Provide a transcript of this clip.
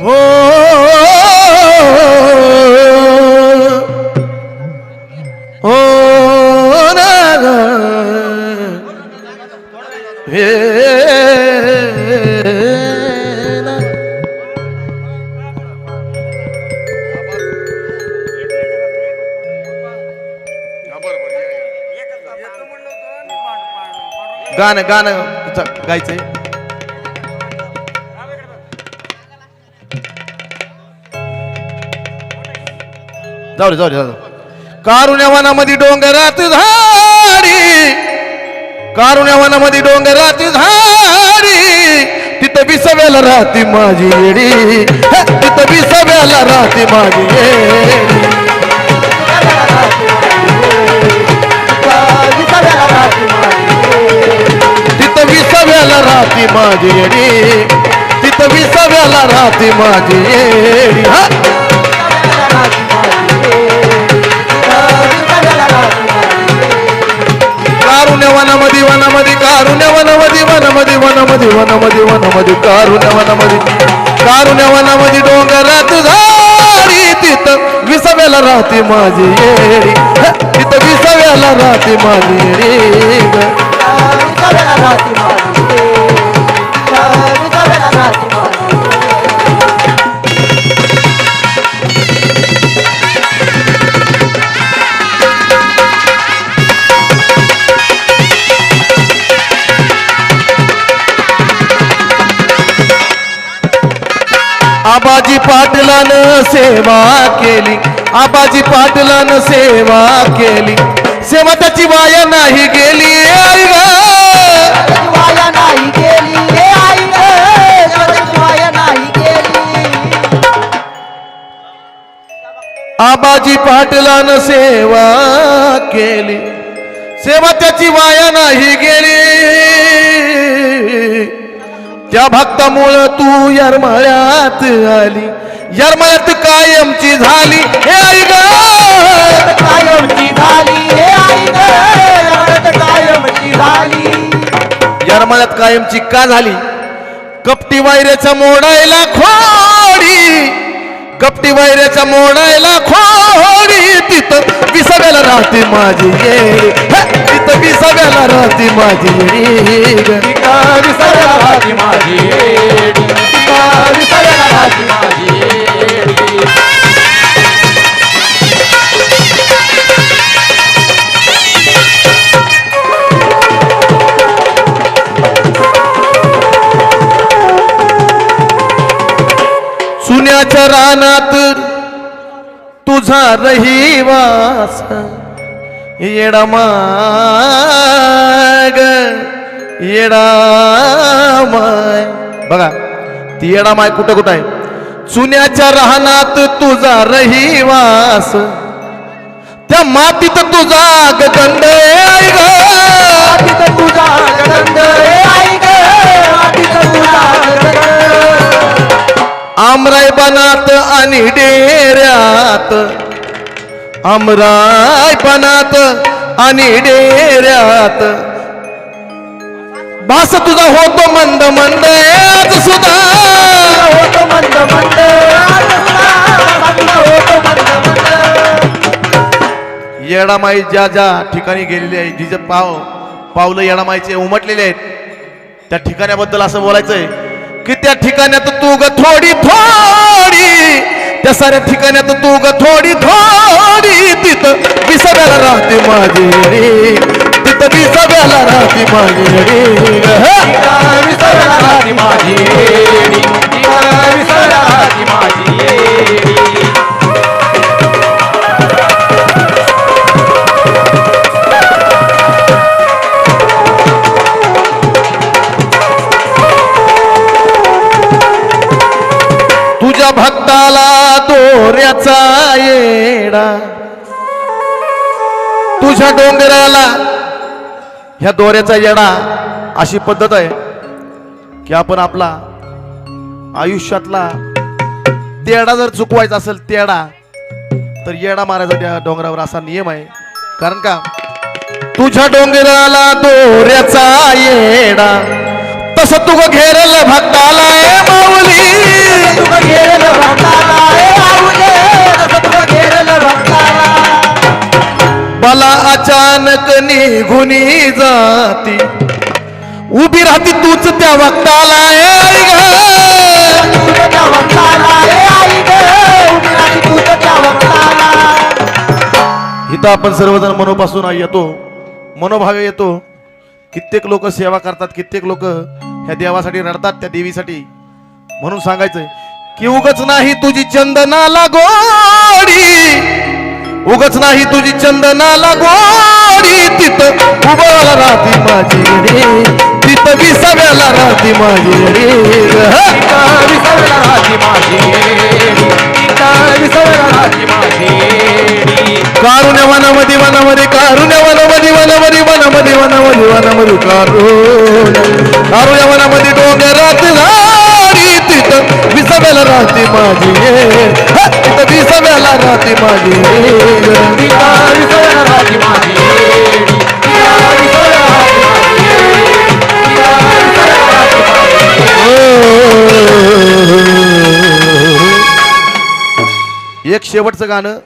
हो हो गाणं गाणं गायचंय. जाऊ दे जाऊ दे जाऊ कारुण्यावनामध्ये डोंगरात झाडी. कारुण्यावनामध्ये डोंगरात झाडी. तिथं बिसव्याला राहते माझी येडी. तिथं बिसव्याला राहते माझी येडी. तिथं विसाव्याला राहते माझी येडी. तिथं विसाव्याला राहते माझी येडी. हा. वनमधी वनामध्ये वनामध्ये कारुण्य वनामध्ये वनामध्ये वनामध्ये वनामध्ये वनमधी कारुण्य वनामध्ये कारुण्य वनामध्ये डोंगरात झाडी तिथं विसाव्याला राहते माझी येडी. ह, तिथं विसाव्याला राहते माझी येडी. आबाजी पाटलानं सेवा केली. आबाजी पाटलानं सेवा केली. सेवा त्याची वाया नाही गेली आई वाया नाही गेली. आबाजी पाटलानं सेवा केली. सेवा त्याची वाया नाही गेली. त्या भक्तामुळं तू यरमळ्यात आली. यरमळ्यात कायमची झाली. हे आई ग! कायमची झाली. हे आई ग! कायमची झाली. यरमळ्यात कायमची का झाली? कपटी वायऱ्याच्या मोडायला खोडी. कपटी वायऱ्याच्या मोडायला विसाव्याला राहते माझी हे, तिथं विसाव्याला राहते माझी राहते माझी राहते रानात तुझा रहिवास. येडा माग येडा माय बघा ती येडा माय कुठं कुठं आहे? चुन्याच्या रानात तुझा रहिवास. त्या मातीत तुझा गदंड आई ग. मातीत तुझा आमराय बनात आणि डेऱ्यात आमरायपणात आणि डेऱ्यात. भास तुझा होतो मंद मंद आज सुद्धा. होतो मंद मंद होतो मंद मंद येडामाई ज्या ज्या ठिकाणी गेलेली आहे जिचे पाव पावलं येडामाईचे उमटलेले आहेत त्या ठिकाणाबद्दल असं बोलायचंय की त्या ठिकाणात तू ग थोडी थोडी त्या साऱ्या ठिकाणात तू ग थोडी थोडी तिथं विसरायला राहते माझी रे तिथं विसरायला राहते माझी रे ग. राहते माझी तुझ्या डोंगराला ह्या दोऱ्याचा येडा अशी पद्धत आहे की आपण आपला आयुष्यातला तेडा जर चुकवायचा असेल तेडा तर येडा मारायचा त्या डोंगरावर असा नियम आहे. कारण का? तुझ्या डोंगराला दोऱ्याचा येडा तसं तुग घेरल भक्ताला ए माऊली. अचानक निघुनी जाती. उभी राहती तूच त्या वक्ताला इथं आपण सर्वजण मनोपासून येतो मनोभावे येतो. कित्येक लोक सेवा करतात कित्येक लोक ह्या देवासाठी रडतात त्या देवीसाठी. म्हणून सांगायचंय की उगच नाही तुझी चंदनाला गोडी उगच नाही तुझी चंदनाला गोडी तिथं उभाला राहती माझी रे. तिथं विसाव्याला राहती माझी रे. विसाव्याला राहती माझी विसरला राजी माझी कारुण्य वनामध्ये वनामध्ये कारुण्य वनामध्ये वनामध्ये वनामध्ये वनामध्ये वनामध्ये कारुण्य. कारुण्य वनामध्ये डोंगरात ना विसव्याला राहते माझी. हा, तिथं विसव्याला राहते माझी. राजी माझी. विसरला एक शेवटचं गाणं.